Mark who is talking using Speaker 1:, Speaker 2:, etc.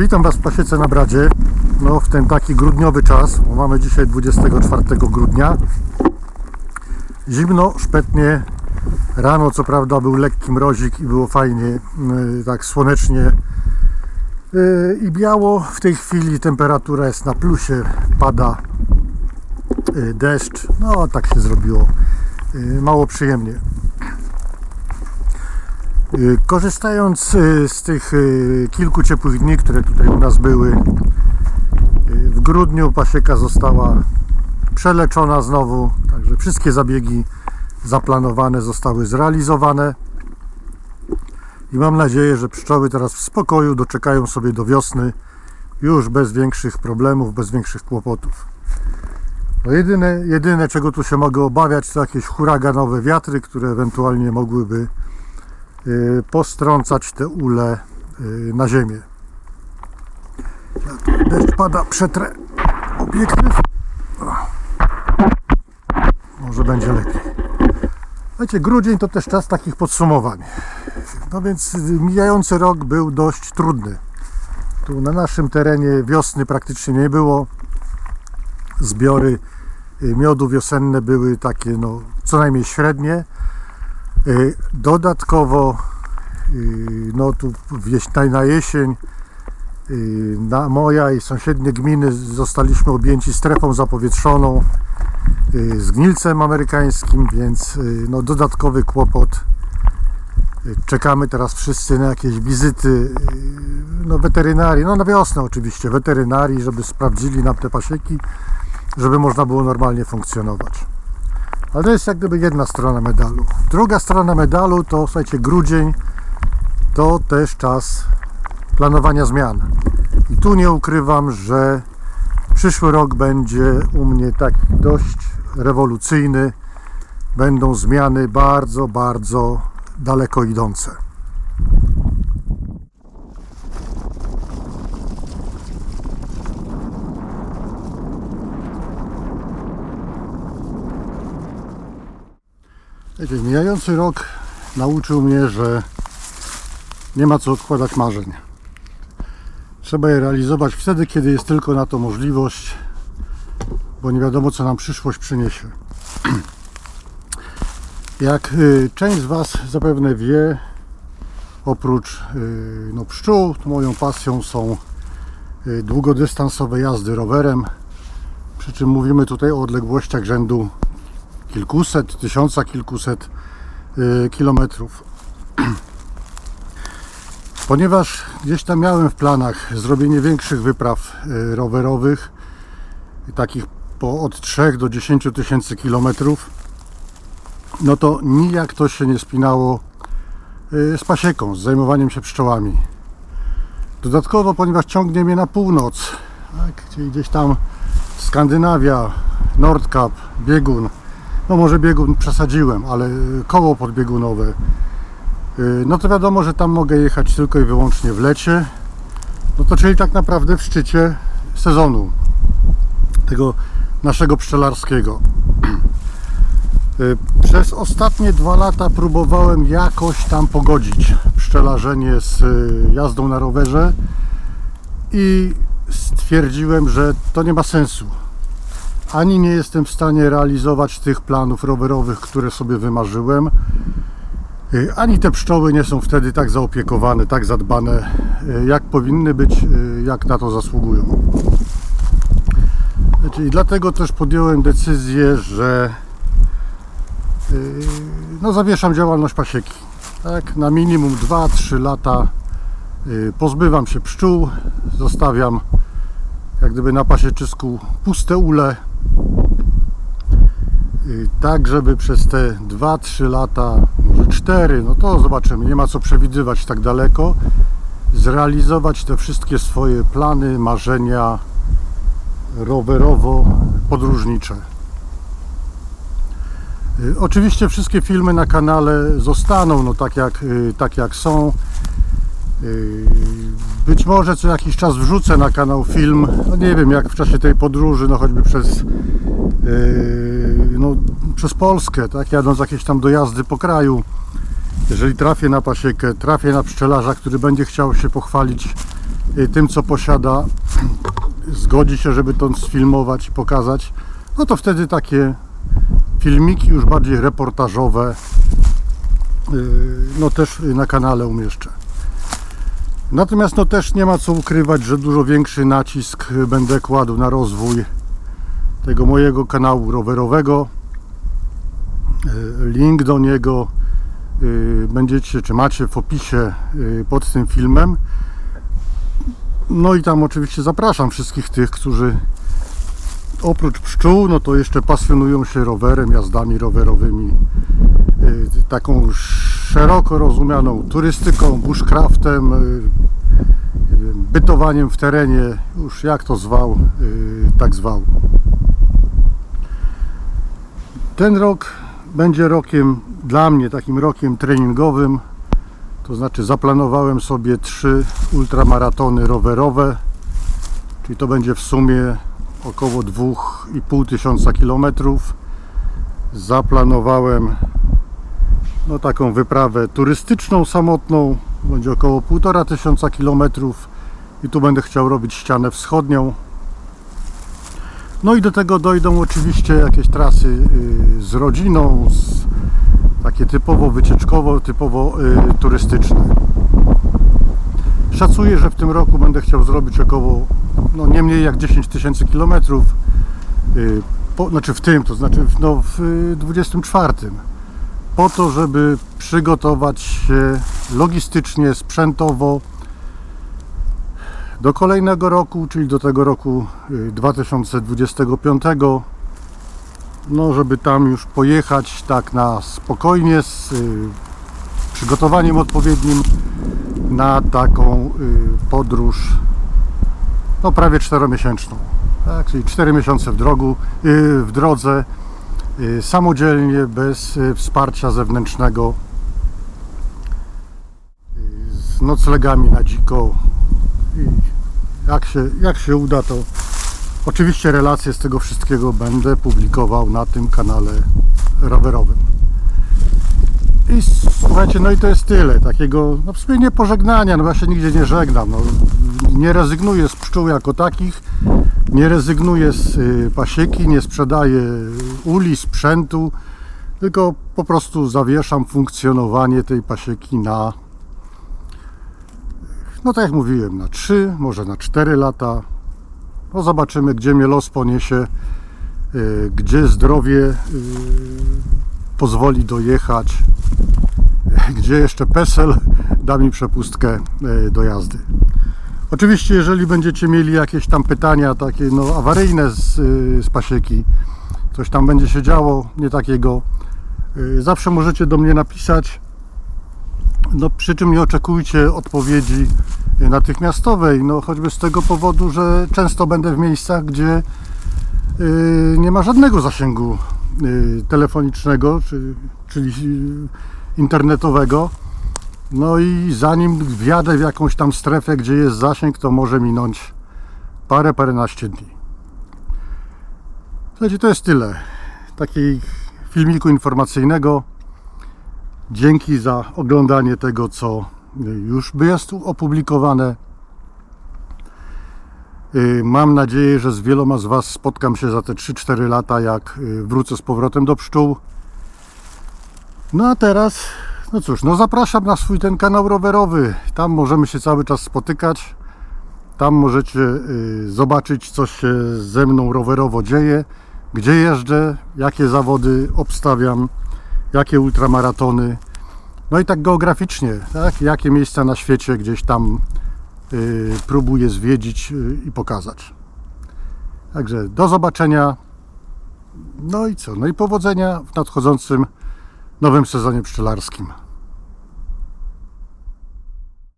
Speaker 1: Witam Was w pasiece na Bradzie. No, w ten taki grudniowy czas, mamy dzisiaj 24 grudnia. Zimno, szpetnie. Rano, co prawda, był lekki mrozik i było fajnie, yy, tak słonecznie yy, i biało. W tej chwili temperatura jest na plusie, pada deszcz. No, tak się zrobiło. Yy, Mało przyjemnie. Y, Korzystając y, z tych y, kilku ciepłych dni, które tutaj u nas były, y, w grudniu pasieka została przeleczona znowu, także wszystkie zabiegi zaplanowane zostały zrealizowane i mam nadzieję, że pszczoły teraz w spokoju doczekają sobie do wiosny już bez większych problemów, bez większych kłopotów. No jedyne, jedyne czego tu się mogę obawiać to jakieś huraganowe wiatry, które ewentualnie mogłyby y, postrącać te ule y, na ziemię. Deszcz pada, przetrę obiektyw. Może będzie lepiej. Wiecie, grudzień to też czas takich podsumowań. No więc y, mijający rok był dość trudny. Tu na naszym terenie wiosny praktycznie nie było. Zbiory miodu wiosenne były takie no, co najmniej średnie. Y, Dodatkowo y, no tu na- jesień y, na moja i sąsiednie gminy zostaliśmy objęci strefą zapowietrzoną y, z gnilcem amerykańskim, więc y, no dodatkowy kłopot. Y, Czekamy teraz wszyscy na jakieś wizyty y, no weterynarii, no na wiosnę oczywiście, weterynarii, żeby sprawdzili nam te pasieki, żeby można było normalnie funkcjonować. Ale to jest jak gdyby jedna strona medalu. Druga strona medalu to, słuchajcie, grudzień to też czas planowania zmian. I tu nie ukrywam, że przyszły rok będzie u mnie taki dość rewolucyjny. Będą zmiany bardzo, bardzo daleko idące. Wiecie, mijający rok nauczył mnie, że nie ma co odkładać marzeń. Trzeba je realizować wtedy, kiedy jest tylko na to możliwość, bo nie wiadomo, co nam przyszłość przyniesie. Jak y, część z Was zapewne wie, oprócz y, no, pszczół, moją pasją są y, długodystansowe jazdy rowerem. Przy czym mówimy tutaj o odległościach rzędu kilkuset, tysiąca kilkuset y, kilometrów. Ponieważ gdzieś tam miałem w planach zrobienie większych wypraw y, rowerowych, takich po od 3 do 10 tysięcy kilometrów, no to nijak to się nie spinało y, z pasieką, z zajmowaniem się pszczołami. Dodatkowo, ponieważ ciągnie mnie na północ, tak, gdzieś tam Skandynawia, Nordkap, biegun, no może biegun przesadziłem, ale y, koło podbiegunowe, y, no to wiadomo, że tam mogę jechać tylko i wyłącznie w lecie, no to czyli tak naprawdę w szczycie sezonu tego naszego pszczelarskiego. Y, Przez ostatnie dwa lata próbowałem jakoś tam pogodzić pszczelarzenie z jazdą na rowerze i stwierdziłem, że to nie ma sensu. Ani nie jestem w stanie realizować tych planów rowerowych, które sobie wymarzyłem, y, ani te pszczoły nie są wtedy tak zaopiekowane, tak zadbane, y, jak powinny być, y, jak na to zasługują. Znaczy, I dlatego też podjąłem decyzję, że no, zawieszam działalność pasieki. Tak, na minimum 2-3 lata pozbywam się pszczół, zostawiam jak gdyby na pasieczysku puste ule. Yy, Tak, żeby przez te 2-3 lata, może 4, no to zobaczymy, nie ma co przewidywać tak daleko, zrealizować te wszystkie swoje plany, marzenia, rowerowo-podróżnicze. Y, Oczywiście wszystkie filmy na kanale zostaną, no tak jak, y, tak jak są. Y, Być może co jakiś czas wrzucę na kanał film, no nie wiem, jak w czasie tej podróży, no choćby przez y, przez Polskę, tak, jadąc jakieś tam dojazdy po kraju, jeżeli trafię na pasiekę, trafię na pszczelarza, który będzie chciał się pochwalić y, tym, co posiada, zgodzi się, żeby to sfilmować i pokazać, no to wtedy takie filmiki już bardziej reportażowe, no też na kanale umieszczę. Natomiast no też nie ma co ukrywać, że dużo większy nacisk będę kładł na rozwój tego mojego kanału rowerowego. Y, Link do niego y, będziecie, czy macie w opisie y, pod tym filmem. No i tam oczywiście zapraszam wszystkich tych, którzy oprócz pszczół, no to jeszcze pasjonują się rowerem, jazdami rowerowymi, taką szeroko rozumianą turystyką, bushcraftem, y, bytowaniem w terenie, już jak to zwał, y, tak zwał. Ten rok będzie rokiem dla mnie takim rokiem treningowym. To znaczy zaplanowałem sobie trzy ultramaratony rowerowe, czyli to będzie w sumie około 2,5 tysiąca kilometrów. Zaplanowałem no, taką wyprawę turystyczną, samotną, będzie około 1,5 tysiąca kilometrów i tu będę chciał robić ścianę wschodnią. No i do tego dojdą oczywiście jakieś trasy y, z rodziną, z, takie typowo wycieczkowo, typowo y, turystyczne. Szacuję, że w tym roku będę chciał zrobić około, no nie mniej jak 10 tysięcy kilometrów. y, Znaczy w tym, to znaczy w- no, w y, 24. Po to, żeby przygotować się logistycznie, sprzętowo do kolejnego roku, czyli do tego roku y, 2025. No, żeby tam już pojechać tak na spokojnie, z y, przygotowaniem odpowiednim na taką y, podróż no prawie czteromiesięczną. Tak, czyli 4 miesiące w, drogu, y, w drodze y, samodzielnie, bez y, wsparcia zewnętrznego y, z noclegami na dziko i jak się, jak się uda to oczywiście relacje z tego wszystkiego będę publikował na tym kanale rowerowym. I słuchajcie, no i to jest tyle, takiego, no w sumie nie pożegnania, no ja się nigdzie nie żegnam, no, nie rezygnuję z pszczół jako takich, nie rezygnuję z y, pasieki, nie sprzedaję uli, sprzętu, tylko po prostu zawieszam funkcjonowanie tej pasieki na, no tak jak mówiłem, na 3, może na 4 lata. No zobaczymy, gdzie mnie los poniesie, y, gdzie zdrowie y, pozwoli dojechać, gdzie jeszcze PESEL da mi przepustkę do jazdy. Oczywiście, jeżeli będziecie mieli jakieś tam pytania takie no, awaryjne z, y, z pasieki, coś tam będzie się działo nie takiego, y, zawsze możecie do mnie napisać. No, przy czym nie oczekujcie odpowiedzi y, natychmiastowej, no choćby z tego powodu, że często będę w miejscach, gdzie nie ma żadnego zasięgu telefonicznego, czy, czyli internetowego. No i zanim wjadę w jakąś tam strefę, gdzie jest zasięg, to może minąć parę, paręnaście dni. Słuchajcie, to jest tyle. Takiej filmiku informacyjnego. Dzięki za oglądanie tego, co już jest tu opublikowane. Y, Mam nadzieję, że z wieloma z Was spotkam się za te 3-4 lata, jak y, wrócę z powrotem do pszczół. No a teraz, no cóż, no zapraszam na swój ten kanał rowerowy. Tam możemy się cały czas spotykać. Tam możecie y, zobaczyć, co się ze mną rowerowo dzieje, gdzie jeżdżę, jakie zawody obstawiam, jakie ultramaratony. No i tak geograficznie, tak? jakie miejsca na świecie gdzieś tam y, próbuję zwiedzić y, i pokazać. Także do zobaczenia. No i co? No i powodzenia w nadchodzącym nowym sezonie pszczelarskim.